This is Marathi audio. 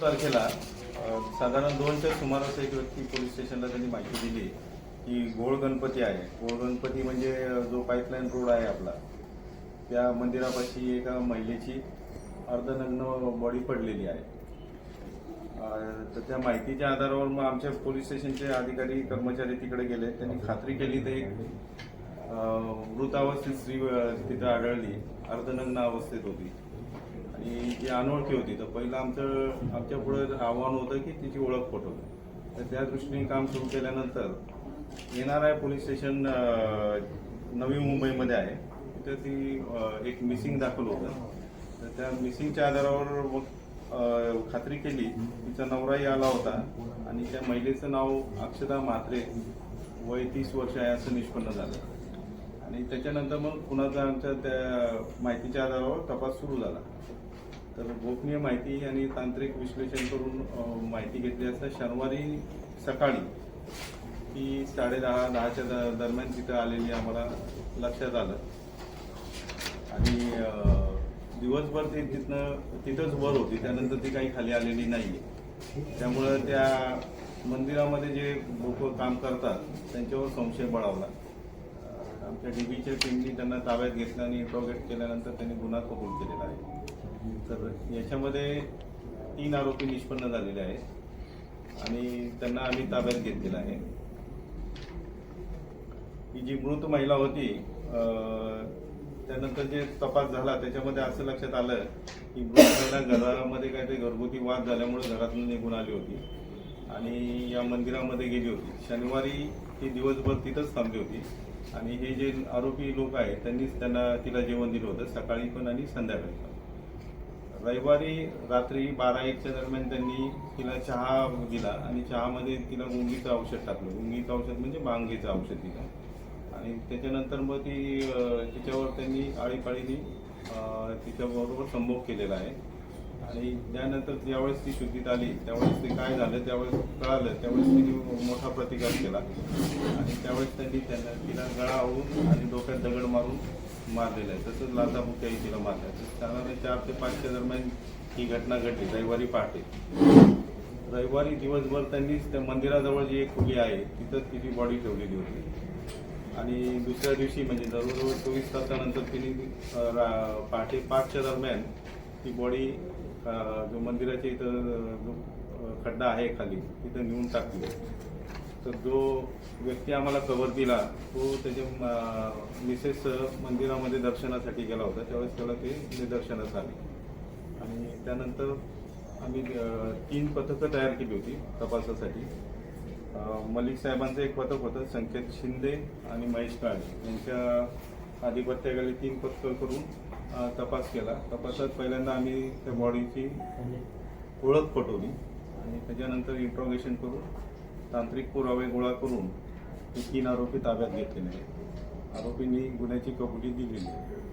तारखेला साधारण दोनच्या सुमारास एक व्यक्ती पोलीस स्टेशनला त्यांनी माहिती दिली की गोळ गणपती आहे. गोळ गणपती म्हणजे जो पाईपलाईन रोड आहे आपला त्या मंदिरापाशी एका महिलेची अर्धनग्न बॉडी पडलेली आहे. तर त्या माहितीच्या आधारावर मग आमच्या पोलीस स्टेशनचे अधिकारी कर्मचारी तिकडे गेले. त्यांनी खात्री केली तर एक मृतावस्थेत स्त्री तिथं आढळली. अर्धनग्न अवस्थेत होती. आणि ती अनोळखी होती तर पहिलं आमचं आमच्या पुढे आव्हान होतं की तिची ओळख पटवली तर त्या दृष्टीने काम सुरू केल्यानंतर N R I police station नवी मुंबईमध्ये आहे. तिथं ती एक मिसिंग दाखल होतं. तर त्या मिसिंगच्या आधारावर मग खात्री केली तिचा नवराही आला होता आणि त्या महिलेचं नाव अक्षदा म्हात्रे वय तीस वर्ष आहे असं निष्पन्न झालं. आणि त्याच्यानंतर मग कुणाचा आमच्या त्या माहितीच्या आधारावर तपास सुरू झाला. तर गोपनीय माहिती आणि तांत्रिक विश्लेषण करून माहिती घेतली असता शनिवारी सकाळी ती साडेदहा दहाच्या द- दरम्यान तिथं आलेली आम्हाला लक्षात आलं. आणि दिवसभर ती तिथनं तिथंच वर होती. त्यानंतर ती काही खाली आलेली नाही त्यामुळं त्या मंदिरामध्ये जे लोक काम करतात त्यांच्यावर संशय बळावला. आमच्या डीबीच्या टीमनी त्यांना ताब्यात घेतलं आणि इंट्रोगेट केल्यानंतर त्यांनी गुन्हा कबूल केलेला आहे. तर याच्यामध्ये तीन आरोपी निष्पन्न झालेले आहेत आणि त्यांना आम्ही ताब्यात घेतलेला आहे. ही जी मृत महिला होती त्यानंतर जे तपास झाला त्याच्यामध्ये असं लक्षात आलं की मृत महिला घरामध्ये काहीतरी घरगुती वाद झाल्यामुळे घरातून निघून आली होती आणि या मंदिरामध्ये गेली होती. शनिवारी ती दिवसभर तिथंच थांबली होती. आणि हे जे आरोपी लोक आहेत त्यांनीच त्यांना तिला जेवण दिलं होतं सकाळी पण आणि संध्याकाळी पण. रविवारी रात्री बारा एकच्या दरम्यान त्यांनी तिला चहा दिला आणि चहामध्ये तिला गुंगीचं औषध टाकलं. गुंगीचं औषध म्हणजे बांगीचं औषध दिलं आणि त्याच्यानंतर मग ती तिच्यावर त्यांनी आळीपाळीनी तिच्याबरोबर संभोग केलेला आहे. आणि त्यानंतर ज्यावेळेस ती शुद्धीत आली त्यावेळेस ते काय झालं त्यावेळेस कळालं त्यावेळेस तिने असा प्रतिकार केला. आणि त्यावेळेस त्यांनी त्यांना तिला गळा आवळून आणि डोक्यात दगड मारून मारलेलं आहे. तसंच लाथाबुक्याही तिला मारल्या. आहे साधारण चार ते पाचच्या दरम्यान ही घटना घडली. रविवारी पहाटे. रविवारी दिवसभर त्यांनीच त्या मंदिराजवळ जी एक खोली आहे तिथंच तिची बॉडी ठेवलेली होती. आणि दुसऱ्या दिवशी म्हणजे जवळजवळ चोवीस तासानंतर तिने पहाटे पाचच्या दरम्यान ती बॉडी जो मंदिराच्या इथं खड्डा आहे खाली तिथं नेऊन टाकली. तर जो व्यक्ती आम्हाला कवर दिला तो त्याच्या मिसेस मंदिरामध्ये दर्शनासाठी गेला होता. त्यावेळेस त्याला ते निदर्शनास आले. आणि त्यानंतर आम्ही तीन पथकं तयार केली होती तपासासाठी. मलिक साहेबांचं एक पथक होतं संकेत शिंदे आणि महेश काळे. यांच्या आधिपत्याखाली तीन पथकं करून तपास केला. तपासात पहिल्यांदा आम्ही त्या बॉडीची ओळख पटवली. आणि त्याच्यानंतर इंट्रोगेशन करून तांत्रिक पुरावे गोळा करून हे तीन आरोपी ताब्यात घेतलेले आहेत. आरोपींनी गुन्ह्याची कबुली दिलेली आहे.